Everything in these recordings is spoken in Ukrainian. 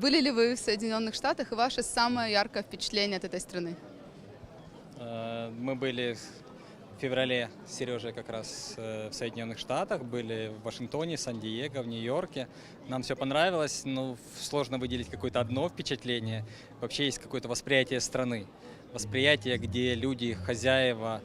были ли вы в Соединенных Штатах и ваше самое яркое впечатление от этой страны? Э, Мы были в феврале с Сережей как раз э, в Соединенных Штатах, были в Вашингтоне, Сан-Диего, в Нью-Йорке. Нам все понравилось, но сложно выделить какое-то одно впечатление. Вообще есть какое-то восприятие страны. Восприятие, где люди, хозяева,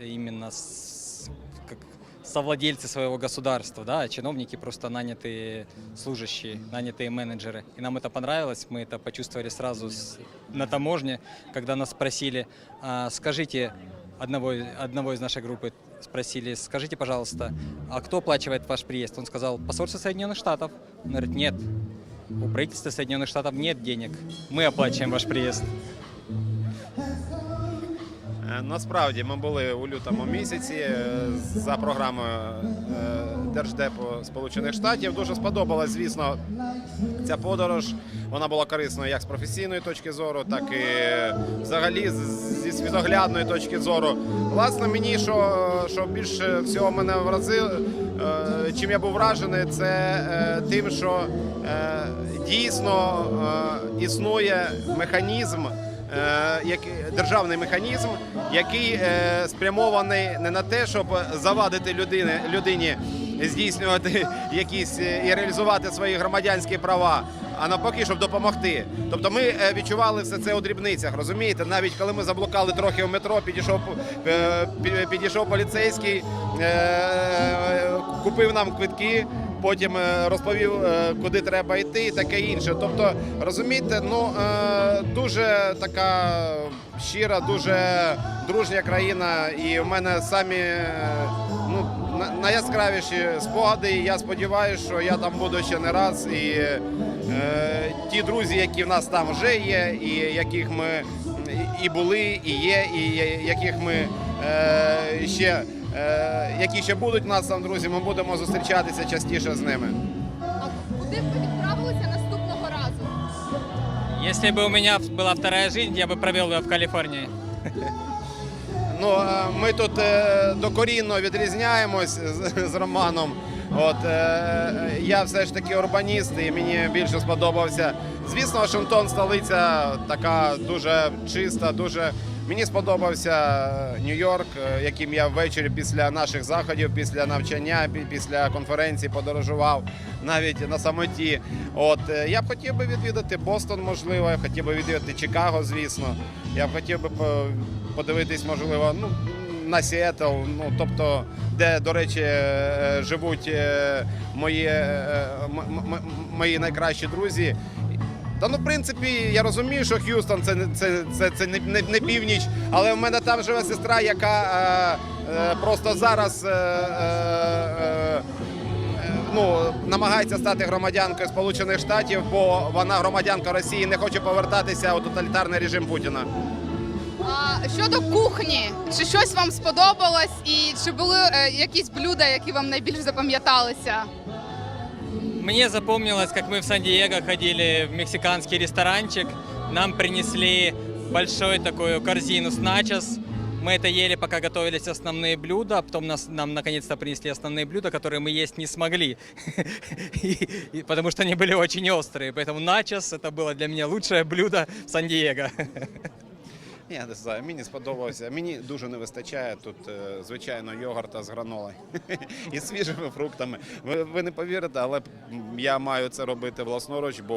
именно с- как совладельцы своего государства, да, а чиновники просто нанятые служащие, нанятые менеджеры. И нам это понравилось, мы это почувствовали сразу с- на таможне, когда нас спросили, «А, скажите, одного, одного из нашей группы спросили, скажите, пожалуйста, а кто оплачивает ваш приезд? Он сказал, посольство Соединенных Штатов. Он говорит, нет, у правительства Соединенных Штатов нет денег, мы оплачиваем ваш приезд. Е, Насправді ми були у лютому місяці е, за програмою е, Держдепу Сполучених Штатів. Дуже сподобалась, звісно, ця подорож. Вона була корисною як з професійної точки зору, так і взагалі зі світоглядної точки зору. Власне, мені що, що більше всього мене вразило, чим я був вражений, це тим, що дійсно існує механізм як державний механізм, який е, спрямований не на те, щоб завадити людині, людині здійснювати якісь е, і реалізувати свої громадянські права. А навпаки, щоб допомогти. Тобто ми е, відчували все це у дрібницях, розумієте? Навіть коли ми заблукали трохи в метро, підійшов підійшов поліцейський, купив нам квитки, потім е, розповів, е, куди треба йти, і таке інше. Тобто, розумієте, ну е, дуже така щира, дуже дружня країна, і в мене самі ну, на- найяскравіші спогади. І я сподіваюся, що я там буду ще не раз. І ті друзі, які в нас там вже є, і яких ми і були, і є, і яких ми е, ще. е, Які ще будуть у нас там друзі, ми будемо зустрічатися частіше з ними. А куди б ви відправилися наступного разу? Если бы у меня была вторая жизнь, я бы провел ее в Калифорнии. Ну, е, ми тут е, докорінно відрізняємось з, з Романом. От е, я все ж таки урбаніст, і мені більше сподобався. Звісно, Вашингтон столиця така дуже чиста, дуже. Мені сподобався Нью-Йорк, е, яким я ввечері після наших заходів, після навчання, після конференції подорожував навіть на самоті. От е, я б хотів би відвідати Бостон, можливо, я хотів би відвідати Чикаго, звісно. Я б хотів би подивитись, можливо, ну, на Сіетл, ну тобто, де, до речі, е, живуть е, мої, е, мої найкращі друзі. Та ну, в принципі, я розумію, що Х'юстон це, це, це, це не, не, не північ, але в мене там живе сестра, яка е, е, просто зараз. Е, е, е, Ну, намагається стати громадянкою Сполучених Штатів, бо вона громадянка Росії не хоче повертатися у тоталітарний режим Путіна. А щодо кухні, чи щось вам сподобалось, і чи були е, якісь блюда, які вам найбільш запам'яталися? Мне запомнилось, как мы в Сан-Диего ходили в мексиканский ресторанчик. Нам принесли большую такую корзину с начос. Мы это ели, пока готовились основные блюда, а потом нас, нам наконец-то принесли основные блюда, которые мы есть не смогли, И- и потому что они были очень острые. Поэтому начос это было для меня лучшее блюдо в Сан-Диего. Я не знаю, мені сподобався. Мені дуже не вистачає тут, е, звичайно, йогурта з гранолою і свіжими фруктами. Ви, ви не повірите, але я маю це робити власноруч, бо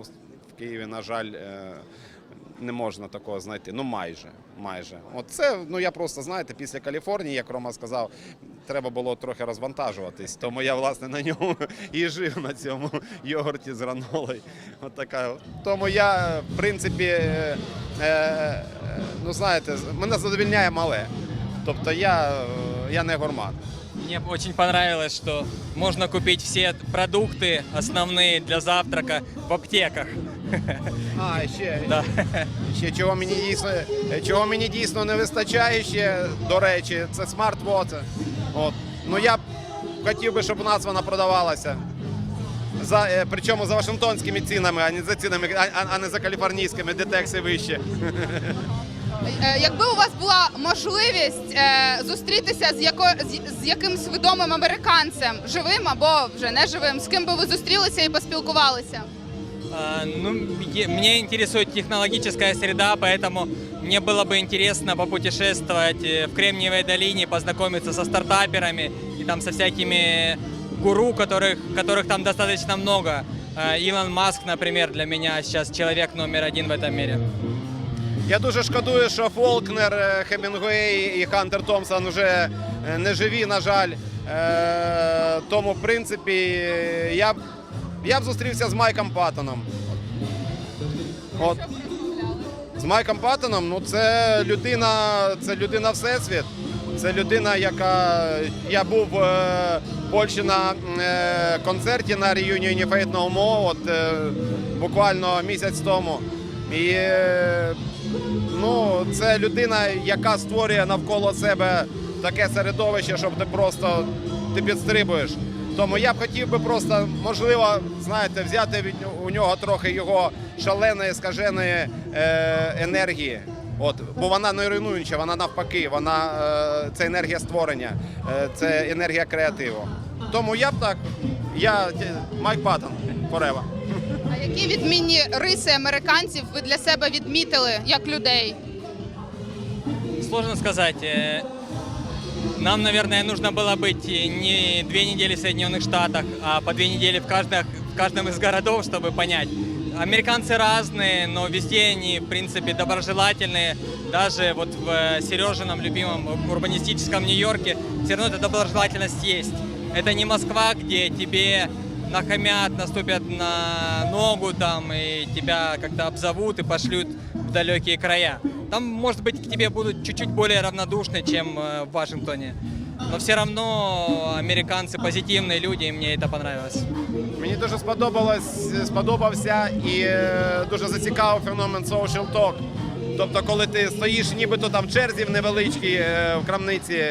е, в Києві, на жаль, е, не можна такого знайти. Ну майже. майже. От це, ну я просто знаєте, після Каліфорнії, як Рома сказав, треба було трохи розвантажуватись. Тому я власне на ньому і жив на цьому йогурті з гранолою. От така. Тому я, в принципі, е, е, ну знаєте, мене задовільняє мале. Тобто я, я не гурман. Мне очень понравилось, что можно купить все продукты основные для завтрака в аптеках. А, ще, Да. ще чого мені дійсно, чого мені дійсно не вистачає ще, до речі, це смарт-воце. От. Ну я б хотів би, щоб у нас вона продавалася. За, е, причому за вашингтонськими цінами, а не за цінами, а, а- а не за каліфорнійськими, де текси вище. Е, Якби у вас була можливість е, зустрітися з, яко, з, з якимсь відомим американцем, живим або вже не живим, з ким би ви зустрілися і поспілкувалися? А, Ну, е- меня интересует технологическая среда, поэтому мне было бы интересно попутешествовать э, в Кремниевой долине, познакомиться со стартаперами и там со всякими гуру, которых, которых там достаточно много. А, Илон Маск, например, для меня сейчас человек номер один в этом мире. Я дуже шкодую, що Фолкнер, е, Хемінгуей і Хантер Томпсон вже е, не живі, на жаль. Е, Тому, в принципі, я б, я б зустрівся з Майком Паттоном. От. З Майком Паттоном, ну це людина, це людина Всесвіт. Це людина, яка. Я був е, в Польщі на е, концерті на реюніоні No More, от е, буквально місяць тому. І е, ну, це людина, яка створює навколо себе таке середовище, щоб ти просто ти підстрибуєш. Тому я б хотів би просто, можливо, знаєте, взяти від у нього трохи його шаленої, скаженої е, енергії. От, бо вона не руйнуюча, вона навпаки, вона е, це енергія створення, е, це енергія креативу. Тому я б так, я Майк Паттон, forever. А які відмінні риси американців ви для себе відмітили як людей? Сложно сказать. Нам, наверное, нужно было быть не две недели в Соединенных Штатах, а по две недели в, каждых, в каждом из городов, чтобы понять. Американцы разные, но везде они, в принципе, доброжелательные. Даже вот в э, Сережином любимом урбанистическом Нью-Йорке все равно эта доброжелательность есть. Это не Москва, где тебе нахамят, наступят на ногу там и тебя как-то обзовут и пошлют в далекие края. Там, может быть, к тебе будут чуть-чуть более равнодушны, чем э, в Вашингтоне. Но все равно американцы позитивные люди, и мне это понравилось. Мені дуже сподобалось, сподобався і е, дуже зацікавив феномен social talk. Тобто, коли ти стоїш нібито там в черзі в невеличкій е, в крамниці,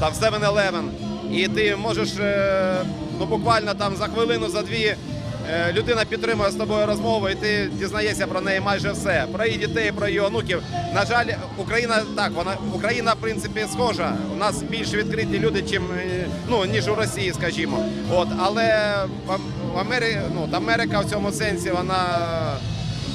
там в 7-Eleven, і ти можеш е, ну, буквально там за хвилину, за дві е, людина підтримує з тобою розмову, і ти дізнаєшся про неї майже все. Про її дітей, про її онуків. На жаль, Україна так, вона Україна, в принципі, схожа. У нас більш відкриті люди, чим, е, ну, ніж у Росії, скажімо. От, але в Америці, ну, Америка в цьому сенсі вона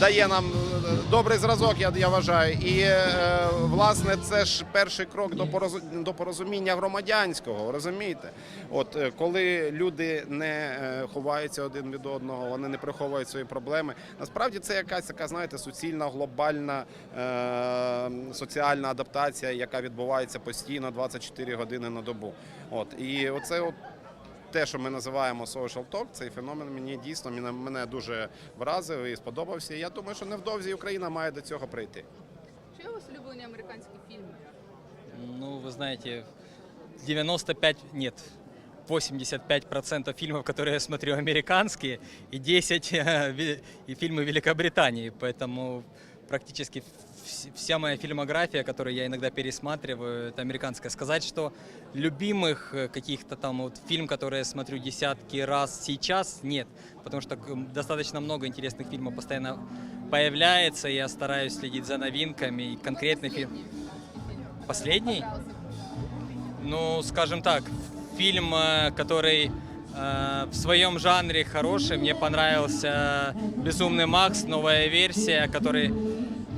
дає нам е, добрий зразок, я, я вважаю. І е, власне це ж перший крок до, до порозуміння громадянського, розумієте? От е, коли люди не е, ховаються один від одного, вони не приховують свої проблеми. Насправді це якась така, знаєте, суцільна глобальна е, соціальна адаптація, яка відбувається постійно 24 години на добу. От і оце от те, що ми називаємо social talk, цей феномен мені дійсно мене, мене дуже вразив і сподобався. І Я думаю, що невдовзі Україна має до цього прийти. Чи у вас улюблені американські фільми? Ну, вы знаете, 95, нет, 85% фильмов, которые я смотрю, американские, и 10 э, ви- и фильмы Великобритании. Поэтому практически вс- Вся моя фильмография, которую я иногда пересматриваю, это американская. Сказать, что любимых э, каких-то там вот фильм, которые я смотрю десятки раз сейчас, нет. Потому что достаточно много интересных фильмов постоянно появляется, и я стараюсь следить за новинками и конкретный фильм. Последний? Ну, скажем так, фильм, э, который э, в своем жанре хороший. Мне понравился «Безумный Макс», новая версия, который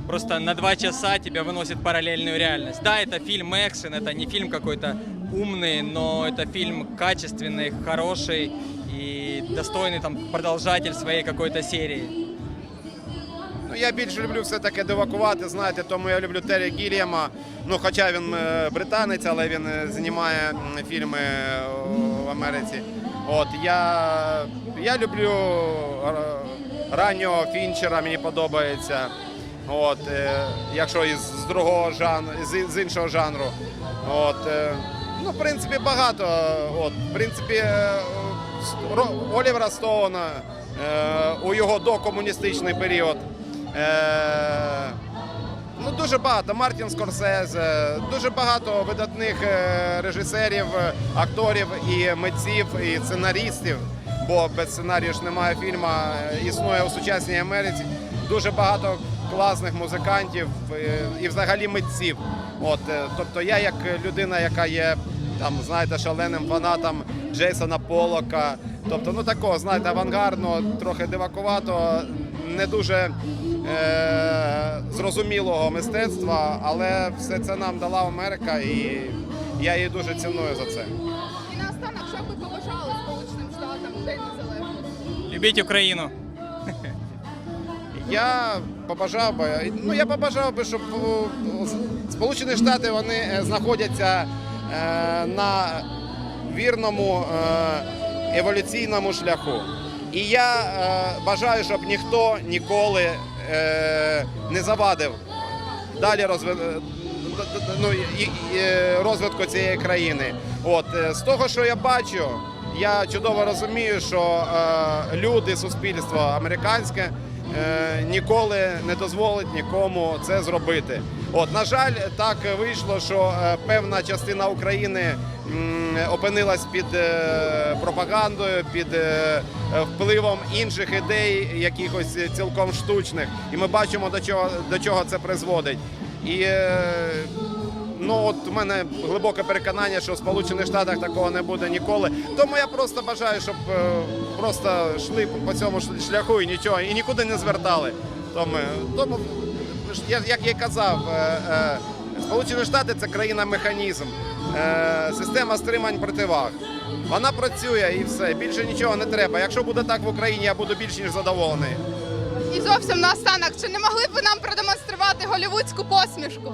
просто на два часа тебя выносит в параллельную реальность. Да, это фильм экшен, это не фильм какой-то умный, но это фильм качественный, хороший и достойный там продолжатель своей какой-то серии. Ну, я більше люблю все-таки дивакувати, знаєте, тому я люблю Террі Гіліама. Ну, хоча він е, британець, але він е, знімає м, фільми е, в Америці. От я, я люблю е, раннього фінчера, мені подобається. От, е, якщо із другого жанру, з, іншого жанру. От, е, ну, в принципі, багато. От, в принципі, е, Олівера Стоуна у його докомуністичний період. Ну, дуже багато. Мартін Скорсезе, дуже багато видатних режисерів, акторів і митців, і сценарістів. Бо без сценарію ж немає фільму, існує у сучасній Америці. Дуже багато класних музикантів е, і взагалі митців. От, е, тобто я як людина, яка є там, знаєте, шаленим фанатом Джейсона Полока. Тобто, ну такого, знаєте, авангардного, трохи дивакувато, не дуже е, зрозумілого мистецтва, але все це нам дала Америка, і я її дуже ціную за це. І наостанок, що ви побажали Сполученим Штатам День Незалежності? Любить Украину. Я побажав би, ну я побажав би, щоб Сполучені Штати вони е, знаходяться е, на вірному е, еволюційному шляху. І я е, бажаю, щоб ніхто ніколи е, не завадив далі розви... е, д- д- ну, е, розвитку цієї країни. От е, з того, що я бачу, я чудово розумію, що е, люди, суспільство американське е, ніколи не дозволить нікому це зробити. От, на жаль, так вийшло, що е, певна частина України опинилась під е, пропагандою, під е, е, впливом інших ідей, якихось цілком штучних. І ми бачимо, до чого, до чого це призводить. І е, ну от у мене глибоке переконання, що в Сполучених Штатах такого не буде ніколи. Тому я просто бажаю, щоб е, просто йшли по цьому шляху і нічого, і нікуди не звертали. Тому, тому як я казав, е, е, Сполучені Штати це країна механізм, система стримань противаг. Вона працює і все. Більше нічого не треба. Якщо буде так в Україні, я буду більш ніж задоволений. І зовсім наостанок, чи не могли б ви нам продемонструвати голівудську посмішку?